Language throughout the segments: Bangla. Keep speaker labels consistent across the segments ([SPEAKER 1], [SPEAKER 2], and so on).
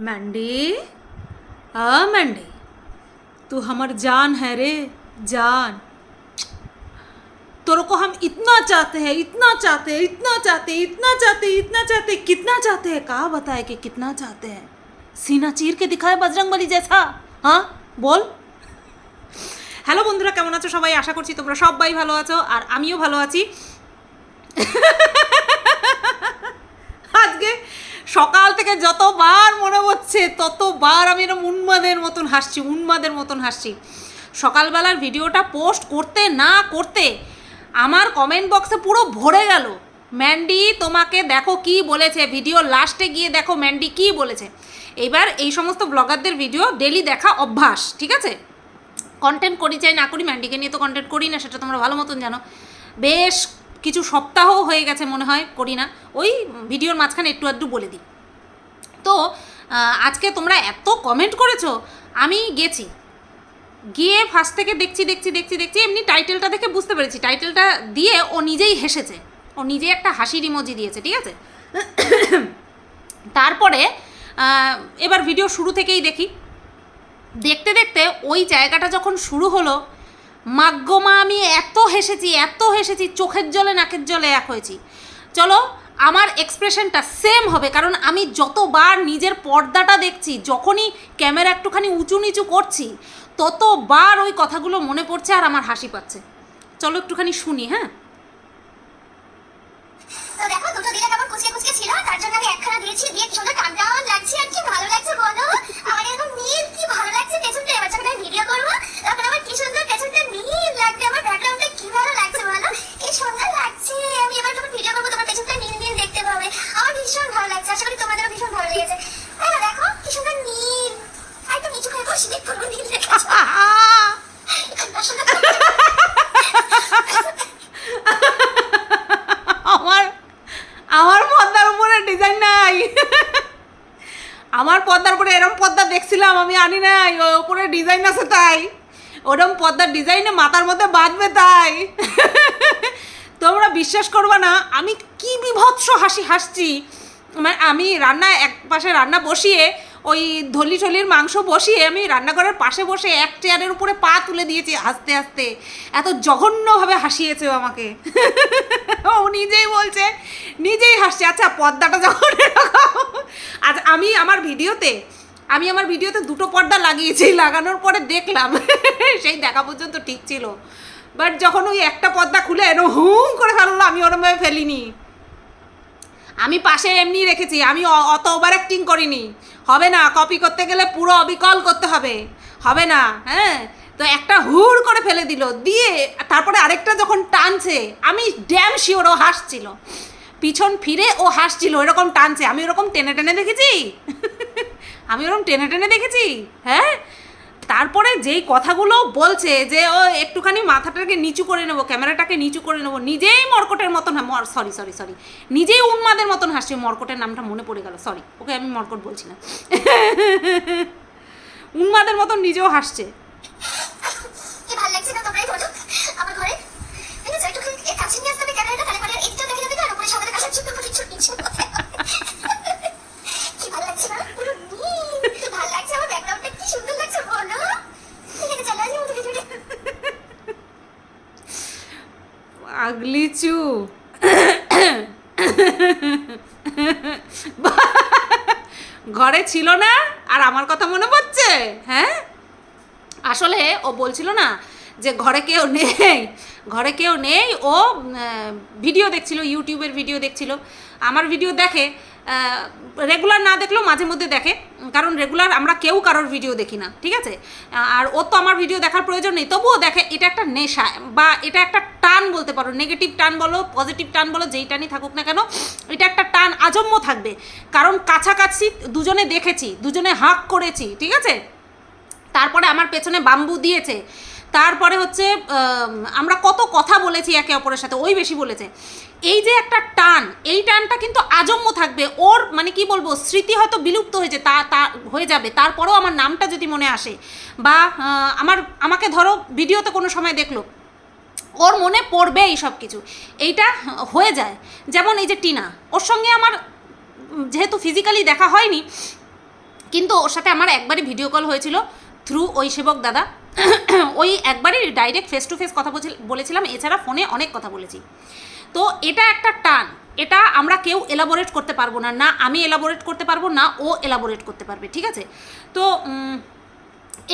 [SPEAKER 1] मैंडी हाँ मैंडी तू हमर जान है रे जान तेरे को हम इतना चाहते हैं इतना चाहते हैं इतना चाहते हैं इतना चाहते हैं इतना चाहते हैं कितना चाहते हैं कहा बताए कि कितना चाहते हैं सीना चीर के दिखाए बजरंग बली जैसा हाँ বল হ্যালো বন্ধুরা কেমন আছো সবাই আশা করছি তোমরা সবাই ভালো আছো আর আমিও ভালো আছি আজকে সকাল থেকে যতবার মনে হচ্ছে, ততবার আমি এরকম উন্মাদের মতন হাসছি, উন্মাদের মতন হাসছি। সকালবেলার ভিডিওটা পোস্ট করতে না করতে আমার কমেন্ট বক্সে পুরো ভরে গেল। ম্যান্ডি, তোমাকে দেখো কি বলেছে, ভিডিও লাস্টে গিয়ে দেখো ম্যান্ডি কি বলেছে। এবার এই সমস্ত ব্লগারদের ভিডিও ডেলি দেখা অভ্যাস, ঠিক আছে? কন্টেন্ট করি চাই না করি, ম্যান্ডিকে নিয়ে তো কন্টেন্ট করি না, সেটা তোমরা ভালো মতন জানো। বেশ কিছু সপ্তাহ হয়ে গেছে মনে হয় করি না ওই ভিডিওর মাঝখানে একটু আধটু বলে দিই। তো আজকে তোমরা এত কমেন্ট করেছ, আমি গেছি। গিয়ে ফার্স্ট থেকে দেখছি দেখছি দেখছি দেখছি, এমনি টাইটেলটা দেখে বুঝতে পেরেছি। টাইটেলটা দিয়ে ও নিজেই হেসেছে। ও নিজেই একটা হাসির ইমোজি দিয়েছে, ঠিক আছে? তারপরে এবার ভিডিও শুরু থেকেই দেখি। দেখতে দেখতে ওই জায়গাটা যখন শুরু হলো মাগ্যমা আমি এত হেসেছি এত হেসেছি, চোখের জলে, নাকের জলে এক হয়েছি। চলো, আমার এক্সপ্রেশনটা সেম হবে, কারণ আমি যতবার নিজের পর্দাটা দেখছি, যখনই ক্যামেরা একটুখানি উঁচু নিচু করছি, ততবার ওই কথাগুলো মনে পড়ছে আর আমার হাসি পাচ্ছে। চলো একটুখানি শুনি হ্যাঁ?
[SPEAKER 2] তো দেখো, দুটো দিলে কেমন কুচকে কুচকে ছিল, তার জন্য আমি একখানা দিয়েছি, দিয়ে কি সুন্দর টান লাগছে, আর কি ভালো লাগছে বলো? আমার এরকম নীল কি ভালো লাগছে পেছনটা? এবার আমি ভিডিও করব, তখন আমার কি সুন্দর পেছনটা নীল লাগবে আমার ব্যাকগ্রাউন্ডটা কি ভালো লাগছে বলো? কি সুন্দর লাগছে। আমি এবার যখন ভিডিও করব তোমার পেছনটা নীল নীল দেখতে পাবে। আমার ভীষণ ভালো লাগছে আশা করি তোমাদেরও ভীষণ ভালো লেগেছে হ্যাঁ দেখো কি সুন্দর নীল আর একটু নিচু করে বসে দেখব নীল দেখেছ
[SPEAKER 1] আমার আমার পর্দার উপরে ডিজাইন নাই আমার পর্দার উপরে এরম দেখছিলাম আমি আনি নাই। ওই উপরে ডিজাইন আছে তাই। ওরম পর্দার ডিজাইনে মাথার মধ্যে বাঁধবে তাই। তোমরা বিশ্বাস করবে না, আমি কি বিভৎস হাসি হাসছি। মানে আমি রান্না, এক পাশে রান্না বসিয়ে, ওই ধলি ঠলির মাংস বসিয়ে, আমি রান্নাঘরের পাশে বসে এক চেয়ারের উপরে পা তুলে দিয়েছি আস্তে আস্তে এত জঘন্যভাবে হাসিয়েছে আমাকে। ও নিজেই বলছে, নিজেই হাসছে। আচ্ছা পর্দাটা যখন আচ্ছা আমি আমার ভিডিওতে আমি আমার ভিডিওতে দুটো পর্দা লাগিয়েছি, লাগানোর পরে দেখলাম, সেই দেখা পর্যন্ত ঠিক ছিল। বাট যখন ওই একটা পর্দা খুলে এরকম হুম করে ফেলল আমি ওরমভাবে ফেলিনি। আমি পাশে এমনি রেখেছি, আমি অত ওভার অ্যাক্টিং করিনি। হবে না কপি করতে গেলে পুরো অবিকল করতে হবে। হবে না হ্যাঁ? তো একটা হুড় করে ফেলে দিল, দিয়ে তারপরে আরেকটা যখন টানছে, আমি ড্যাম শিওর ও হাসছিল। পিছন ফিরে ও হাসছিল এরকম টানছে। আমি ওরকম টেনে টেনে দেখেছি? আমি ওরকম টেনে টেনে দেখেছি হ্যাঁ? তারপরে যেই কথাগুলো বলছে যে, ও, একটুখানি মাথাটাকে নিচু করে নেব, ক্যামেরাটাকে নিচু করে নেব, নিজেই মর্কটের মতন মর সরি সরি সরি নিজেই উন্মাদের মতন হাসছে। মর্কটের নামটা মনে পড়ে গেল সরি ওকে আমি মর্কট বলছি না। উন্মাদের মতন নিজেও হাসছে
[SPEAKER 2] কি ভালো লাগছে না তোমরাই বলো আমার ঘরে দেখেছ একটু এ কাছে নিয়ে আসতে হবে ক্যামেরাটা তাহলে পরে এডিটটা দেখে যাবে আর উপরে সামনে কাছে ছোট ছোট ছোট ছোট কি ভালো লাগছে না পুরো নীল কি ভালো লাগছে আমার ব্যাকগ্রাউন্ডটা কি সুন্দর লাগছে বলো ঠিক আছে চলো আসি আমাদের ভিডিওটা
[SPEAKER 1] আগলিচু ঘরে ছিল না, আর আমার কথা মনে পড়ছে? হ্যাঁ? আসলে ও বলছিল না যে ঘরে কেউ নেই, ঘরে কেউ নেই। ও ভিডিও দেখছিল ইউটিউবের ভিডিও দেখছিল। আমার ভিডিও দেখে রেগুলার না দেখলেও মাঝে মধ্যে দেখে। কারণ রেগুলার আমরা কেউ কারোর ভিডিও দেখি না, ঠিক আছে? আর ওর তো আমার ভিডিও দেখার প্রয়োজন নেই, তবুও দেখে, এটা একটা নেশা বা এটা একটা টান বলতে পারো নেগেটিভ টান বলো পজিটিভ টান বলো, যেই টানই থাকুক না কেন, এটা একটা টান আজম্য থাকবে। কারণ কাছাকাছি দুজনে দেখেছি, দুজনে হাঁক করেছি, ঠিক আছে? তারপরে আমার পেছনে বাম্বু দিয়েছে তারপরে হচ্ছে আমরা কত কথা বলেছি একে অপরের সাথে, ওই বেশি বলেছে। এই যে একটা টান, এই টানটা কিন্তু আজম্য থাকবে, ওর মানে কি বলব, স্মৃতি হয়তো বিলুপ্ত হয়েছে, তা তা হয়ে যাবে, তারপরেও আমার নামটা যদি মনে আসে, বা আমার, আমাকে ধরো ভিডিওতে কোনো সময় দেখল, ওর মনে পড়বে এই সব কিছু, এইটা হয়ে যায়। যেমন এই যে টিনা, ওর সঙ্গে আমার যেহেতু ফিজিক্যালি দেখা হয়নি, কিন্তু ওর সাথে আমার একবারই ভিডিও কল হয়েছিল থ্রু ওই সেবক দাদা ওই একবারই ডাইরেক্ট ফেস টু ফেস কথা বলেছিলাম, এছাড়া ফোনে অনেক কথা বলেছি। তো এটা একটা টান, এটা আমরা কেউ এলাবোরেট করতে পারব না না আমি এলাবোরেট করতে পারব, না ও এলাবোরেট করতে পারবে, ঠিক আছে? তো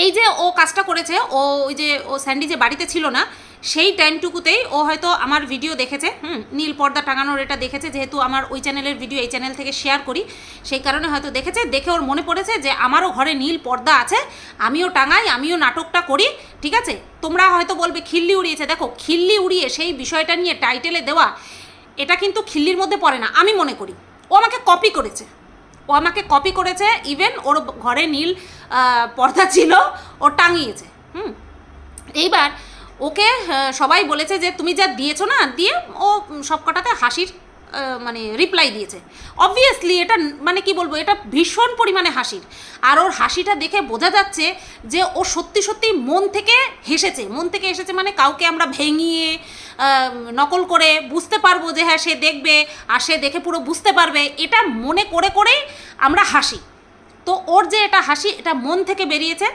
[SPEAKER 1] এই যে ও কাজটা করেছে, ও ওই যে, ও স্যান্ডি যে বাড়িতে ছিল না সেই টাইমটুকুতেই ও হয়তো আমার ভিডিও দেখেছে, হুম, নীল পর্দা টাঙানোর এটা দেখেছে, যেহেতু আমার ওই চ্যানেলের ভিডিও এই চ্যানেল থেকে শেয়ার করি, সেই কারণে হয়তো দেখেছে, দেখে ওর মনে পড়েছে যে আমারও ঘরে নীল পর্দা আছে, আমিও টাঙাই, আমিও নাটকটা করি, ঠিক আছে? তোমরা হয়তো বলবে, খিল্লি উড়িয়েছে, দেখো, খিল্লি উড়িয়ে সেই বিষয়টা নিয়ে টাইটেলে দেওয়া, এটা কিন্তু খিল্লির মধ্যে পড়ে না, আমি মনে করি। ও আমাকে কপি করেছে। ও আমাকে কপি করেছে ইভেন ওর ঘরে নীল পর্দা ছিল, ও টাঙিয়েছে, হুম। এইবার ওকে সবাই বলেছে যে তুমি যা দিয়েছ না, দিয়ে ও সব কটাতে হাসির মানে রিপ্লাই দিয়েছে। অবভিয়াসলি এটা মানে কি বলব, এটা ভীষণ পরিমাণে হাসির। আর ওর হাসিটা দেখে বোঝা যাচ্ছে যে ও সত্যি সত্যি মন থেকে হেসেছে। মন থেকে এসেছে মানে কাউকে আমরা ভেঙিয়ে নকল করে বুঝতে পারব যে হ্যাঁ সে দেখবে আর সে দেখে পুরো বুঝতে পারবে। এটা মনে করে করেই আমরা হাসি। তো ওর যে এটা হাসি, এটা মন থেকে বেরিয়েছে।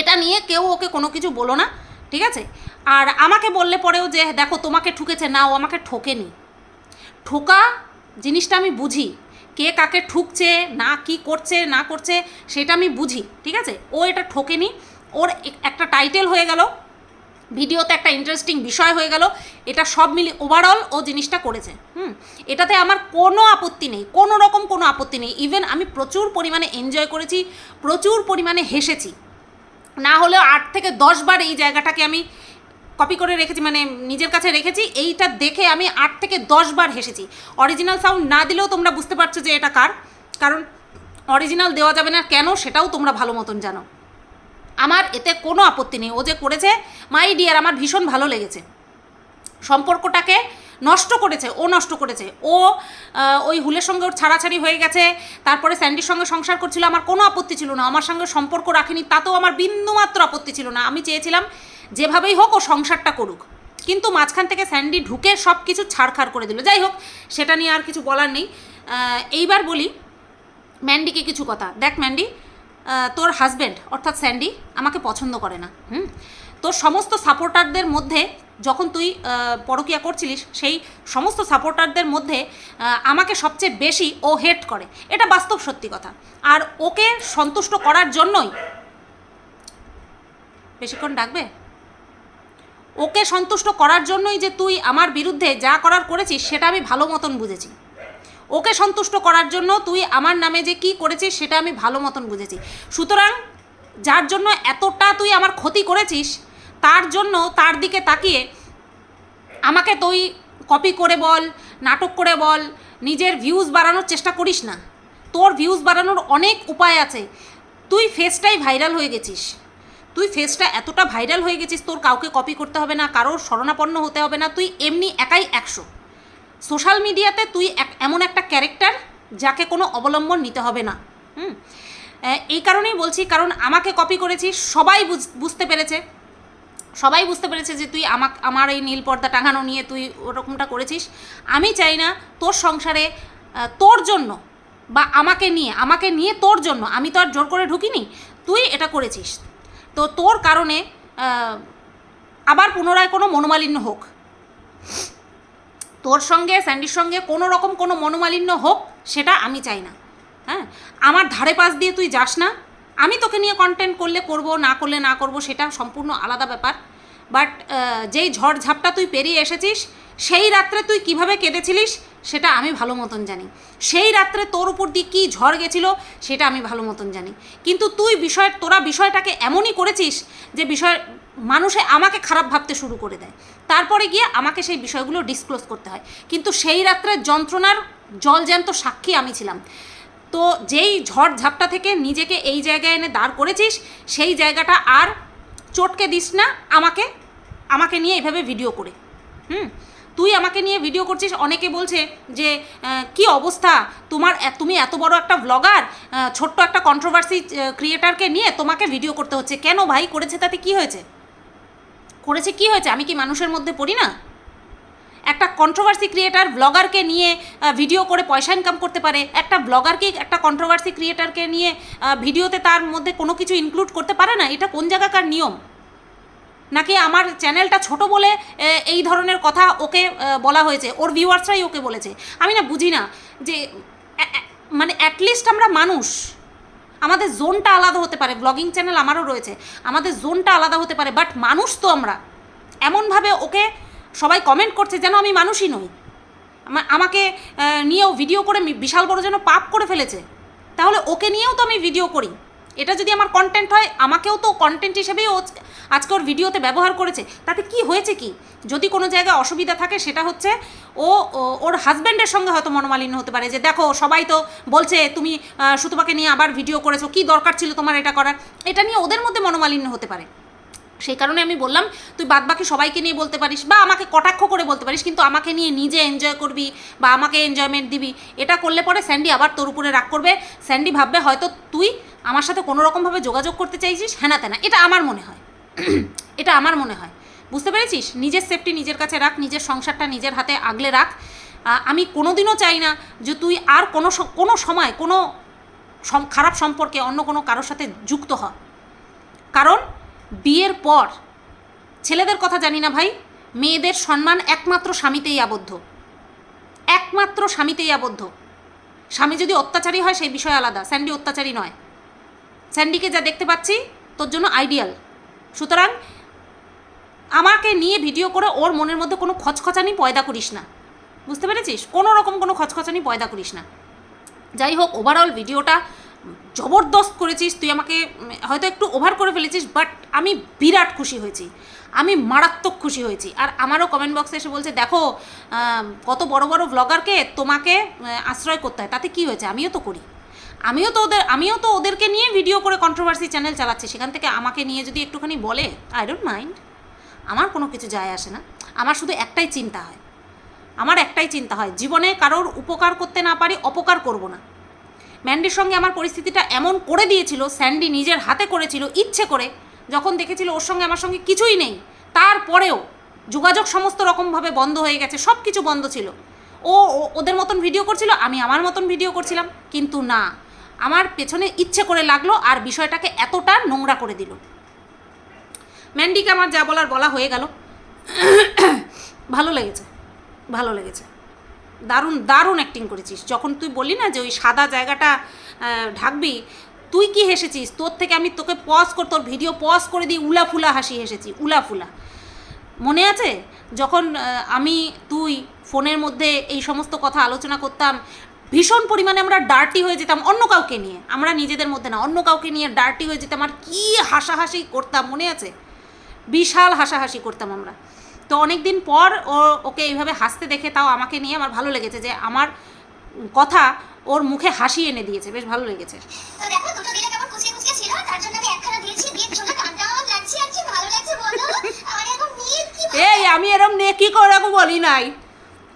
[SPEAKER 1] এটা নিয়ে কেউ ওকে কোনো কিছু বলো না। ঠিক আছে? আর আমাকে বললে পরেও যে, দেখো, তোমাকে ঠুকেছে, না, ও আমাকে ঠোকেনি। ঠোকা জিনিসটা আমি বুঝি। কে কাকে ঠুকছে, না কি করছে, না করছে, সেটা আমি বুঝি, ঠিক আছে? ও এটা ঠোকেনি। ওর একটা টাইটেল হয়ে গেল, ভিডিওতে একটা ইন্টারেস্টিং বিষয় হয়ে গেল, এটা সব মিলি ওভারঅল ও জিনিসটা করেছে, হুম? এটাতে আমার কোনো আপত্তি নেই, কোনো রকম কোনো আপত্তি নেই। ইভেন আমি প্রচুর পরিমাণে এনজয় করেছি, প্রচুর পরিমাণে হেসেছি। না হলেও আট থেকে দশ বার এই জায়গাটাকে আমি কপি করে রেখেছি মানে নিজের কাছে রেখেছি, এইটা দেখে আমি আট থেকে দশ বার হেসেছি। অরিজিনাল সাউন্ড না দিলেও তোমরা বুঝতে পারছ যে এটা কার, কারণ অরিজিনাল দেওয়া যাবে না, কেন সেটাও তোমরা ভালো মতন জানো। আমার এতে কোনো আপত্তি নেই, ও যে করেছে মাই ডিয়ার আমার ভীষণ ভালো লেগেছে। সম্পর্কটাকে নষ্ট করেছে, ও নষ্ট করেছে। ও ওই হুলের সঙ্গে ওর ছাড়াছাড়ি হয়ে গেছে, তারপরে স্যান্ডির সঙ্গে সংসার করছিল, আমার কোনো আপত্তি ছিল না, আমার সঙ্গে সম্পর্ক রাখেনি, তাতেও আমার বিন্দুমাত্র আপত্তি ছিল না। আমি চেয়েছিলাম যেভাবেই হোক ও সংসারটা করুক। কিন্তু মাঝখান থেকে স্যান্ডি ঢুকে সব কিছু ছাড়খাড় করে দিল। যাই হোক, সেটা নিয়ে আর কিছু বলার নেই। এইবার বলি, ম্যান্ডিকে কিছু কথা। দেখ ম্যান্ডি তোর হাজব্যান্ড অর্থাৎ স্যান্ডি, আমাকে পছন্দ করে না। হুম? তোর সমস্ত সাপোর্টারদের মধ্যে যখন তুই পরকিয়া করছিলিস, সেই সমস্ত সাপোর্টারদের মধ্যে আমাকে সবচেয়ে বেশি ও হেট করে। এটা বাস্তব সত্যি কথা। আর ওকে সন্তুষ্ট করার জন্যই বেশিক্ষণ ডাকবে? ওকে সন্তুষ্ট করার জন্যই যে তুই আমার বিরুদ্ধে যা করার করেছিস, সেটা আমি ভালো মতন বুঝেছি। ওকে সন্তুষ্ট করার জন্য তুই আমার নামে যে কি করেছিস, সেটা আমি ভালো মতন বুঝেছি। সুতরাং, যার জন্য এতটা তুই আমার ক্ষতি করেছিস তার জন্য তার দিকে তাকিয়ে আমাকে তুই কপি করে বল, নাটক করে বল, নিজের ভিউজ বাড়ানোর চেষ্টা করিস না। তোর ভিউজ বাড়ানোর অনেক উপায় আছে। তুই ফেসটাই ভাইরাল হয়ে গেছিস। তুই ফেসটা এতটা ভাইরাল হয়ে গেছিস, তোর কাউকে কপি করতে হবে না, কারোর শরণাপন্ন হতে হবে না, তুই এমনি একাই একশো। সোশ্যাল মিডিয়াতে তুই এমন একটা ক্যারেক্টার যাকে কোনো অবলম্বন নিতে হবে না। হুম? এই কারণেই বলছি, কারণ আমাকে কপি করেছিস, সবাই বুঝ- বুঝতে পেরেছে। সবাই বুঝতে পেরেছে যে তুই আমাক, আমার এই নীল পর্দা টাঙানো নিয়ে তুই ওরকমটা করেছিস। আমি চাই না তোর সংসারে তোর জন্য বা আমাকে নিয়ে আমাকে নিয়ে তোর জন্য, আমি তো আর জোর করে ঢুকিনি, তুই এটা করেছিস। তো তোর কারণে আবার পুনরায় কোনো মনোমালিন্য হোক। তোর সঙ্গে, স্যান্ডির সঙ্গে কোনো রকম কোনো মনোমালিন্য হোক, সেটা আমি চাই না। হ্যাঁ? আমার ধারে পাশ দিয়ে তুই যাস না আমি তোকে নিয়ে কন্টেন্ট করলে করব, না করলে না করব, সেটা সম্পূর্ণ আলাদা ব্যাপার। বাট যেই ঝড় ঝাপটা তুই পেরিয়ে এসেছিস, সেই রাত্রে তুই কীভাবে কেঁদেছিলিস, সেটা আমি ভালো মতন জানি। সেই রাত্রে তোর উপর দিয়ে কী ঝড় গেছিল, সেটা আমি ভালো মতন জানি। কিন্তু তুই বিষয়, তোরা বিষয়টাকে এমনই করেছিস যে বিষয় মানুষে আমাকে খারাপ ভাবতে শুরু করে দেয়। তারপরে গিয়ে আমাকে সেই বিষয়গুলো ডিসক্লোজ করতে হয়। কিন্তু সেই রাত্রে যন্ত্রণার জলজ্যান্ত সাক্ষী আমি ছিলাম। তো যেই ঝড় ঝাপটা থেকে নিজেকে এই জায়গায় এনে দাঁড় করেছিস, সেই জায়গাটা আর চটকে দিস না, আমাকে আমাকে নিয়ে এভাবে ভিডিও করে। হুম? তুই আমাকে নিয়ে ভিডিও করছিস, অনেকে বলছে যে কি অবস্থা? তোমার তুমি এত বড় একটা ব্লগার ছোট্ট একটা কন্ট্রোভার্সি ক্রিয়েটারকে নিয়ে তোমাকে ভিডিও করতে হচ্ছে। কেন ভাই? করেছে তাতে কি হয়েছে? করেছে কি হয়েছে? আমি কি মানুষের মধ্যে পড়ি না? একটা কন্ট্রোভার্সি ক্রিয়েটার ব্লগারকে নিয়ে ভিডিও করে পয়সা ইনকাম করতে পারে। একটা ব্লগারকে একটা কন্ট্রোভার্সি ক্রিয়েটারকে নিয়ে ভিডিওতে তার মধ্যে কোনো কিছু ইনক্লুড করতে পারে না? এটা কোন জায়গাকার নিয়ম? নাকি আমার চ্যানেলটা ছোট বলে এই ধরনের কথা ওকে বলা হয়েছে? ওর ভিউয়ার্সরাই ওকে বলেছে। আমি না বুঝি না যে মানে অ্যাটলিস্ট আমরা মানুষ, আমাদের জোনটা আলাদা হতে পারে। ব্লগিং চ্যানেল আমারও রয়েছে। আমাদের জোনটা আলাদা হতে পারে বাট মানুষ তো আমরা। এমনভাবে ওকে সবাই কমেন্ট করছে যেন আমি মানুষই নই। আমা- আমাকে নিয়েও ভিডিও করে বিশাল বড় যেন পাপ করে ফেলেছে। তাহলে ওকে নিয়েও তো আমি ভিডিও করি। এটা যদি আমার কন্টেন্ট হয়, আমাকেও তো কন্টেন্ট হিসেবেই ও আজকে ওর ভিডিওতে ব্যবহার করেছে। তাতে কি হয়েছে কি? যদি কোনো জায়গায় অসুবিধা থাকে, সেটা হচ্ছে ও ওর হাজব্যান্ডের সঙ্গে হয়তো মনোমালিন্য হতে পারে যে, দেখো, সবাই তো বলছে তুমি সুতপাকে নিয়ে আবার ভিডিও করেছ, কি দরকার ছিল তোমার এটা করার? এটা নিয়ে ওদের মধ্যে মনোমালিন্য হতে পারে। সেই কারণে আমি বললাম, তুই বাদবাকি সবাইকে নিয়ে বলতে পারিস বা আমাকে কটাক্ষ করে বলতে পারিস, কিন্তু আমাকে নিয়ে নিজে এনজয় করবি বা আমাকে এনজয়মেন্ট দিবি। এটা করলে পরে স্যান্ডি আবার তোর উপরে রাগ করবে। স্যান্ডি ভাববে, হয়তো তুই আমার সাথে কোনো রকমভাবে যোগাযোগ করতে চাইছিস? হ্যানা তেনা এটা আমার মনে হয়। এটা আমার মনে হয়। বুঝতে পেরেছিস? নিজের সেফটি নিজের কাছে রাখ, নিজের সংসারটা নিজের হাতে আগলে রাখ। আমি কোনোদিনও চাই না যে তুই আর কোনো কোনো সময় কোনো খারাপ সম্পর্কে অন্য কোনো কারোর সাথে যুক্ত হ। কারণ বিয়ের পর। ছেলেদের কথা জানি না ভাই, মেয়েদের সম্মান একমাত্র স্বামীতেই আবদ্ধ। একমাত্র স্বামীতেই আবদ্ধ। স্বামী যদি অত্যাচারী হয়, সেই বিষয় আলাদা। স্যান্ডি অত্যাচারী নয়। স্যান্ডিকে যা দেখতে পাচ্ছি, তোর জন্য আইডিয়াল। সুতরাং আমাকে নিয়ে ভিডিও করে ওর মনের মধ্যে কোনো খচখচানি পয়দা করিস না। বুঝতে পেরেছিস? কোনো রকম কোনো খচখচানি পয়দা করিস না। যাই হোক ওভারঅল ভিডিওটা জবরদস্ত করেছিস, তুই আমাকে, হয়তো একটু ওভার করে ফেলেছিস বাট আমি বিরাট খুশি হয়েছি। আমি মারাত্মক খুশি হয়েছি। আর আমারও কমেন্ট বক্সে এসে বলছে, দেখো কত বড় বড় ব্লগারকে তোমাকে আশ্রয় করতে হয়। তাতে কি হয়েছে? আমিও তো করি। আমিও তো ওদের, আমিও তো ওদেরকে নিয়ে ভিডিও করে কন্ট্রোভার্সি চ্যানেল চালাচ্ছি। সেখান থেকে আমাকে নিয়ে যদি একটুখানি বলে আই ডোন্ট মাইন্ড আমার কোনো কিছু যায় আসে না। আমার শুধু একটাই চিন্তা হয়। আমার একটাই চিন্তা হয়, জীবনে কারোর উপকার করতে না পারি, অপকার করব না। ম্যান্ডির সঙ্গে আমার পরিস্থিতিটা এমন করে দিয়েছিল, স্যান্ডি নিজের হাতে করেছিল, ইচ্ছে করে, যখন দেখেছিল ওর সঙ্গে আমার সঙ্গে কিছুই নেই, তারপরেও যোগাযোগ সমস্ত রকমভাবে বন্ধ হয়ে গেছে সব কিছু বন্ধ ছিল। ও, ওদের মতন ভিডিও করছিল, আমি আমার মতন ভিডিও করছিলাম, কিন্তু না, আমার পেছনে ইচ্ছে করে লাগল আর বিষয়টাকে এতটা নোংরা করে দিল। ম্যান্ডিকে আমার যা বলার বলা হয়ে গেল। ভালো লেগেছে ভালো লেগেছে। দারুণ দারুণ অ্যাক্টিং করেছিস। যখন তুই বললি না যে ওই সাদা জায়গাটা ঢাকবি, তুই কি হেসেছিস? তোর থেকে আমি তোকে পজ করে, তোর ভিডিও পজ করে দিই উলা ফুলা হাসি হেসেছি উলা ফুলা মনে আছে? যখন আমি, তুই ফোনের মধ্যে এই সমস্ত কথা আলোচনা করতাম, ভীষণ পরিমাণে আমরা ডার্টি হয়ে যেতাম অন্য কাউকে নিয়ে। আমরা নিজেদের মধ্যে না, অন্য কাউকে নিয়ে ডার্টি হয়ে যেতাম। আর কী হাসাহাসি করতাম, মনে আছে? বিশাল হাসাহাসি করতাম আমরা। তো অনেক দিন পর ও ওকে এইভাবে হাসতে দেখে তাও আমাকে নিয়ে আমার ভালো লেগেছে যে আমার কথা ওর মুখে হাসি এনে দিয়েছে বেশ ভালো লেগেছে।
[SPEAKER 2] তো দেখো দুটো দিলে কেমন কুচিয়ে কুচিয়ে ছিল তার জন্য আমি একখানা দিয়েছি দিয়ে লাগছে আর কি ভালো লাগছে বলো। আমার এখন নীল কি
[SPEAKER 1] এই আমি এরম নেকি করে বলি নাই?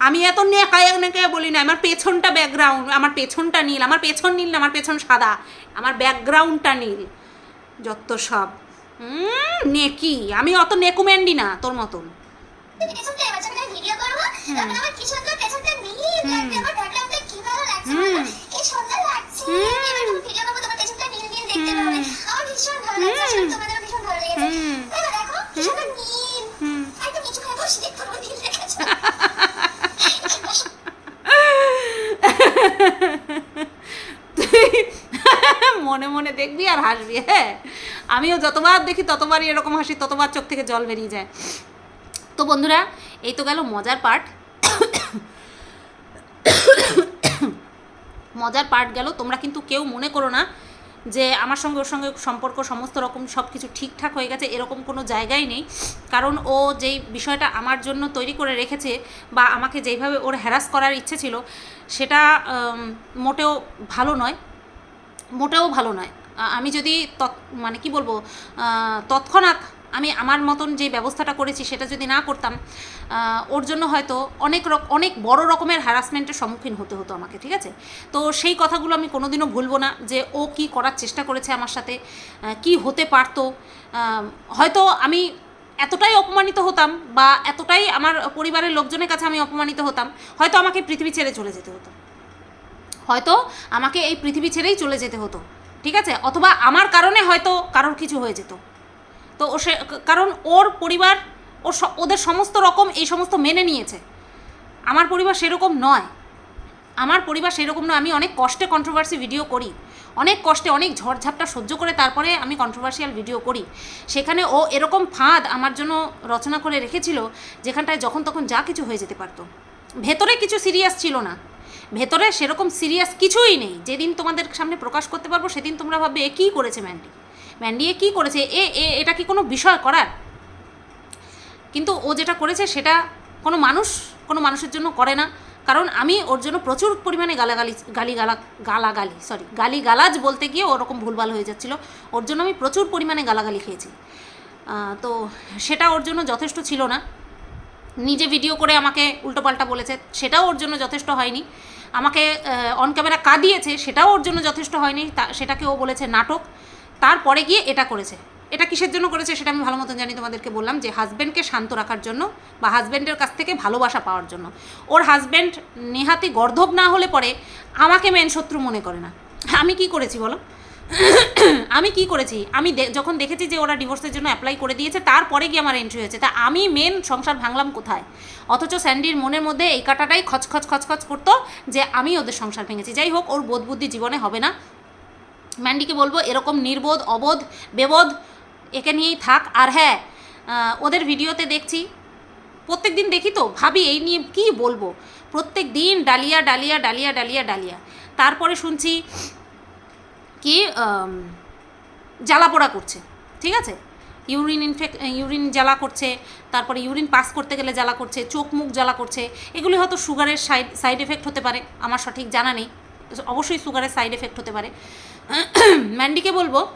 [SPEAKER 1] আমি এত নেকায় নেকে বলি না আমার পেছনটা ব্যাকগ্রাউন্ড আমার পেছনটা নীল আমার পেছন নীল না আমার পেছন সাদা আমার ব্যাকগ্রাউন্ডটা নীল যত সব। নেকি আমি অত নেকুম্যান্ডি না তোর মতন। মনে মনে দেখবি আর হাসবি হ্যাঁ? আমিও যতবার দেখি ততবারই এরকম হাসি, ততবার চোখ থেকে জল বেরিয়ে যায়। বন্ধুরা, এই তো গেল মজার পার্ট। মজার পার্ট গেল, তোমরা কিন্তু কেউ মনে করো না যে আমার সঙ্গে ওর সঙ্গে সম্পর্ক সমস্ত রকম সব কিছু ঠিকঠাক হয়ে গেছে, এরকম কোনো জায়গাই নেই। কারণ ও যেই বিষয়টা আমার জন্য তৈরি করে রেখেছে বা আমাকে যেইভাবে ওর হ্যারাস করার ইচ্ছে ছিল, সেটা মোটেও ভালো নয়। মোটেও ভালো নয়। আমি যদি তৎ মানে কি বলব তৎক্ষণাৎ আমি আমার মতন যে ব্যবস্থাটা করেছি সেটা যদি না করতাম ওর জন্য হয়তো অনেক অনেক বড় রকমের হ্যারাসমেন্টের সম্মুখীন হতে হতো আমাকে, ঠিক আছে? তো সেই কথাগুলো আমি কোনোদিনও ভুলবো না যে ও কি করার চেষ্টা করেছে আমার সাথে কি হতে পারতো হয়তো আমি এতটাই অপমানিত হতাম বা এতটাই আমার পরিবারের লোকজনের কাছে আমি অপমানিত হতাম, হয়তো আমাকে পৃথিবী ছেড়ে চলে যেতে হতো। হয়তো আমাকে এই পৃথিবী ছেড়েই চলে যেতে হতো, ঠিক আছে? অথবা আমার কারণে হয়তো কারোর কিছু হয়ে যেত। তো ও সে কারণ ওর পরিবার ওর ওদের সমস্ত রকম এই সমস্ত মেনে নিয়েছে। আমার পরিবার সেরকম নয়। আমার পরিবার সেরকম নয়। আমি অনেক কষ্টে কন্ট্রোভার্সি ভিডিও করি। অনেক কষ্টে অনেক ঝড়ঝাপটা সহ্য করে তারপরে আমি কন্ট্রোভার্সিয়াল ভিডিও করি। সেখানে ও এরকম ফাঁদ আমার জন্য রচনা করে রেখেছিল, যেখানটায় যখন তখন যা কিছু হয়ে যেতে পারতো। ভেতরে কিছু সিরিয়াস ছিল না। ভেতরে সেরকম সিরিয়াস কিছুই নেই। যেদিন তোমাদের সামনে প্রকাশ করতে পারব, সেদিন তোমরা ভাববে, এ কী করেছে ম্যান্ডি? ম্যান্ডি এ কী করেছে? এ এ, এটা কি কোনো বিষয় করার? কিন্তু ও যেটা করেছে সেটা কোনো মানুষ, কোনো মানুষের জন্য করে না। কারণ আমি ওর জন্য প্রচুর পরিমাণে গালাগালি গালি গালা গালাগালি সরি গালি গালাজ বলতে গিয়ে ওরকম ভুলভাল হয়ে যাচ্ছিল। ওর জন্য আমি প্রচুর পরিমাণে গালাগালি খেয়েছি। তো সেটা ওর জন্য যথেষ্ট ছিল না। নিজে ভিডিও করে আমাকে উল্টোপাল্টা বলেছে, সেটাও ওর জন্য যথেষ্ট হয়নি। আমাকে অন ক্যামেরা কাঁদিয়েছে, সেটাও ওর জন্য যথেষ্ট হয়নি। তা, সেটাকে ও বলেছে নাটক। তারপরে গিয়ে এটা করেছে। এটা কিসের জন্য করেছে সেটা আমি ভালো মতন জানি, তোমাদেরকে বললাম যে হাজব্যান্ডকে শান্ত রাখার জন্য বা হাজব্যান্ডের কাছ থেকে ভালোবাসা পাওয়ার জন্য। ওর হাজব্যান্ড নেহাতি গর্ধব না হলে পরে আমাকে মেন শত্রু মনে করে না। আমি কি করেছি বলো? আমি কি করেছি? আমি যখন দেখেছি যে ওরা ডিভোর্সের জন্য অ্যাপ্লাই করে দিয়েছে, তারপরে গিয়ে আমার এন্ট্রি হয়েছে। তা আমি মেন সংসার ভাঙলাম কোথায়? অথচ স্যান্ডির মনের মধ্যে এই কাটাটাই খচখচ খচখচ করতো যে আমি ওদের সংসার ভেঙেছি। যাই হোক, ওর বোধ বুদ্ধি জীবনে হবে না। ম্যান্ডিকে বলব এরকম নির্বোধ অবোধ বেবোধ একে নিয়েই থাক। আর হ্যাঁ ওদের ভিডিওতে দেখছি প্রত্যেক দিন দেখি তো ভাবি এই নিয়ে কি বলব? প্রত্যেক দিন ডালিয়া ডালিয়া ডালিয়া ডালিয়া ডালিয়া। তারপরে শুনছি কি আম, জ্বালা পোড়া করছে ঠিক আছে? ইউরিন ইনফেক ইউরিন জ্বালা করছে তারপরে ইউরিন পাস করতে গেলে জ্বালা করছে চোখ মুখ জ্বালা করছে এগুলি হয়তো সুগারের সাইড সাইড এফেক্ট হতে পারে আমার সঠিক জানা নেই। অবশ্যই সুগারের সাইড এফেক্ট হতে পারে। ম্যান্ডিকে বলব,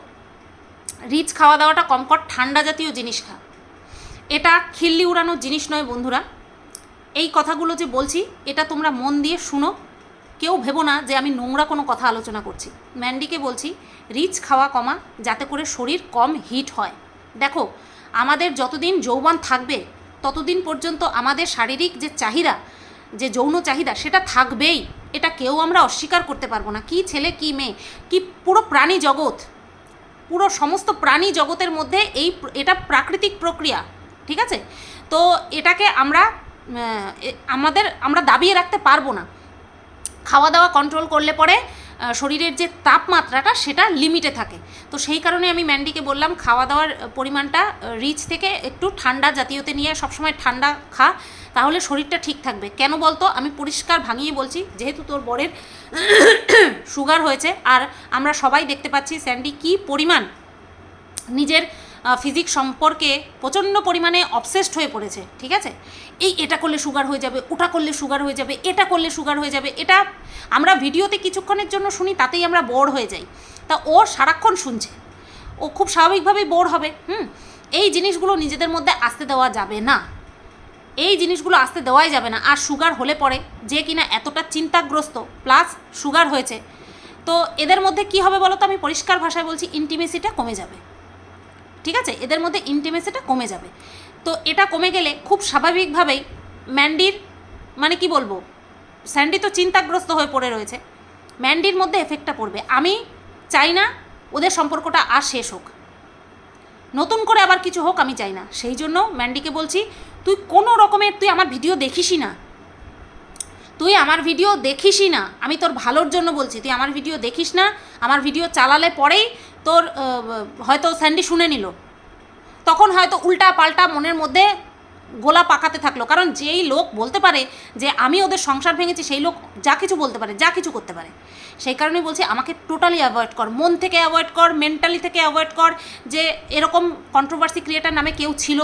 [SPEAKER 1] রিচ খাওয়া দাওয়াটা কম কর, ঠান্ডা জাতীয় জিনিস খা। এটা খিল্লি উড়ানোর জিনিস নয় বন্ধুরা। এই কথাগুলো যে বলছি, এটা তোমরা মন দিয়ে শুনো। কেউ ভেবো না যে আমি নোংরা কোনো কথা আলোচনা করছি। ম্যান্ডিকে বলছি, রিচ খাওয়া কমা, যাতে করে শরীর কম হিট হয়। দেখো, আমাদের যতদিন যৌবন থাকবে, ততদিন পর্যন্ত আমাদের শারীরিক যে চাহিদা, যে যৌন চাহিদা, সেটা থাকবেই। এটা কেউ আমরা অস্বীকার করতে পারব না। কি ছেলে, কি মেয়ে, কি পুরো প্রাণী জগৎ, পুরো সমস্ত প্রাণী জগতের মধ্যে এই এটা প্রাকৃতিক প্রক্রিয়া, ঠিক আছে? তো এটাকে আমরা আমাদের, আমরা দাবিয়ে রাখতে পারব না। খাওয়া দাওয়া কন্ট্রোল করলে পরে শরীরের যে তাপমাত্রাটা সেটা লিমিটে থাকে। তো সেই কারণে আমি ম্যান্ডিকে বললাম খাওয়া দাওয়ার পরিমাণটা রিচ থেকে একটু ঠান্ডা জাতীয়তে নিয়ে সবসময় ঠান্ডা খা, তাহলে শরীরটা ঠিক থাকবে। কেন বলতো? আমি পরিষ্কার ভাঙিয়ে বলছি, যেহেতু তোর বরের সুগার হয়েছে, আর আমরা সবাই দেখতে পাচ্ছি স্যান্ডি কি পরিমাণ নিজের ফিজিক সম্পর্কে প্রচণ্ড পরিমাণে অবসেসড হয়ে পড়েছে, ঠিক আছে? এই এটা করলে সুগার হয়ে যাবে, ওটা করলে সুগার হয়ে যাবে, এটা করলে সুগার হয়ে যাবে, এটা আমরা ভিডিওতে কিছুক্ষণের জন্য শুনি, তাতেই আমরা বোর হয়ে যাই। তা ও সারাক্ষণ শুনছে। ও খুব স্বাভাবিকভাবেই বোর হবে, হুম? এই জিনিসগুলো নিজেদের মধ্যে আসতে দেওয়া যাবে না। এই জিনিসগুলো আসতে দেওয়াই যাবে না, আর সুগার হলে পরে যে কিনা এতটা চিন্তাগ্রস্ত প্লাস সুগার হয়েছে। তো এদের মধ্যে কি হবে বলো তো আমি পরিষ্কার ভাষায় বলছি ইন্টিমেসিটা কমে যাবে। ঠিক আছে? এদের মধ্যে ইন্টিমেসিটা কমে যাবে। তো এটা কমে গেলে খুব স্বাভাবিকভাবেই ম্যান্ডির মানে কি বলব, স্যান্ডি তো চিন্তাগ্রস্ত হয়ে পড়ে রয়েছে, ম্যান্ডির মধ্যে এফেক্টটা পড়বে। আমি চাই না ওদের সম্পর্কটা আর শেষ হোক। নতুন করে আবার কিছু হোক, আমি চাই না। সেই জন্য ম্যান্ডিকে বলছি, তুই কোনো রকমের, তুই আমার ভিডিও দেখিসই না। তুই আমার ভিডিও দেখিসই না। আমি তোর ভালোর জন্য বলছি, তুই আমার ভিডিও দেখিস না। আমার ভিডিও চালালে পরেই তোর হয়তো স্যান্ডি শুনে নিল। তখন হয়তো উল্টা পাল্টা মনের মধ্যে গোলা পাকাতে থাকল। কারণ যেই লোক বলতে পারে যে আমি ওদের সংসার ভেঙেছি, সেই লোক যা কিছু বলতে পারে, যা কিছু করতে পারে। সেই কারণেই বলছি, আমাকে টোটালি অ্যাভয়েড কর, মন থেকে অ্যাভয়েড কর মেন্টালি থেকে অ্যাভয়েড কর যে এরকম কন্ট্রোভার্সি ক্রিয়েটার নামে কেউ ছিল,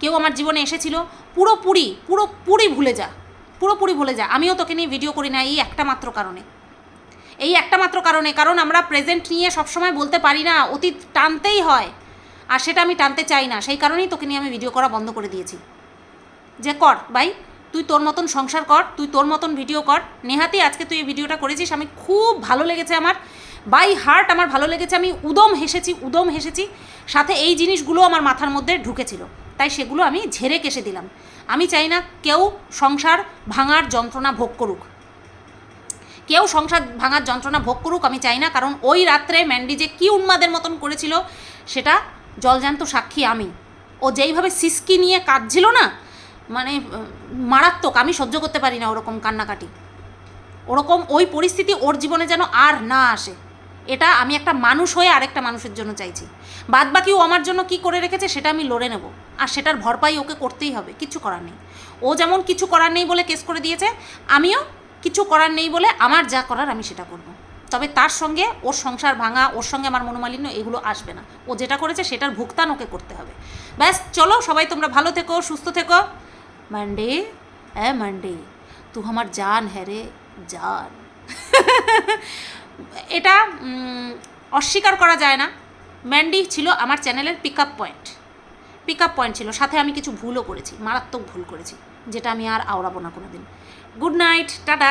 [SPEAKER 1] কেউ আমার জীবনে এসেছিল, পুরোপুরি পুরোপুরি ভুলে যা, পুরোপুরি ভুলে যা। আমিও তোকে নিয়ে ভিডিও করি না, এই একটা মাত্র কারণে। এই একটা মাত্র কারণে, কারণ আমরা প্রেজেন্ট নিয়ে সবসময় বলতে পারি না, অতীত টানতেই হয়। আর সেটা আমি টানতে চাই না। সেই কারণেই তোকে নিয়ে আমি ভিডিও করা বন্ধ করে দিয়েছি। যে কর, ভাই, তুই তোর মতন সংসার কর, তুই তোর মতন ভিডিও কর। নেহাতি, আজকে তুই এই ভিডিওটা করেছিস, আমি খুব ভালো লেগেছে আমার। বাই হার্ট আমার ভালো লেগেছে, আমি উদম হেসেছি উদম হেসেছি। সাথে এই জিনিসগুলো আমার মাথার মধ্যে ঢুকেছিল। তাই সেগুলো আমি ঝেড়ে কেসে দিলাম। আমি চাই না কেউ সংসার ভাঙার যন্ত্রণা ভোগ করুক। কেউ সংসার ভাঙার যন্ত্রণা ভোগ করুক, আমি চাই না। কারণ ওই রাত্রে ম্যান্ডি যে কী উন্মাদের মতন করেছিল, সেটা জলজান্ত সাক্ষী আমি। ও যেইভাবে সিসকি নিয়ে কাঁদছিল না মানে মারাত্মক, আমি সহ্য করতে পারি না ওরকম কান্নাকাটি। ওরকম ওই পরিস্থিতি ওর জীবনে যেন আর না আসে। এটা আমি একটা মানুষ হয়ে আরেকটা মানুষের জন্য চাইছি। বাদ বাকি ও আমার জন্য কি করে রেখেছে সেটা আমি লড়ে নেব। আর সেটার ভরপাই ওকে করতেই হবে, কিছু করার নেই। ও যেমন কিছু করার নেই বলে কেস করে দিয়েছে, আমিও কিছু করার নেই বলে আমার যা করার আমি সেটা করব। তবে তার সঙ্গে ওর সংসার ভাঙা, ওর সঙ্গে আমার মনোমালিন্য এগুলো আসবে না। ও যেটা করেছে সেটার ভুক্তান ওকে করতে হবে। ব্যাস, চলো সবাই তোমরা ভালো থেকো, সুস্থ থেকো। মান্ডে হ্যাঁ মান্ডে তু আমার জান হ্যারে জান। এটা অস্বীকার করা যায় না। ম্যান্ডি ছিল আমার চ্যানেলের pick up point pick up point ছিল। সাথে আমি কিছু ভুলও করেছি, মারাত্মক ভুল করেছি, যেটা আমি আর আওড়াবো না কোনো দিন গুড নাইট টাটা।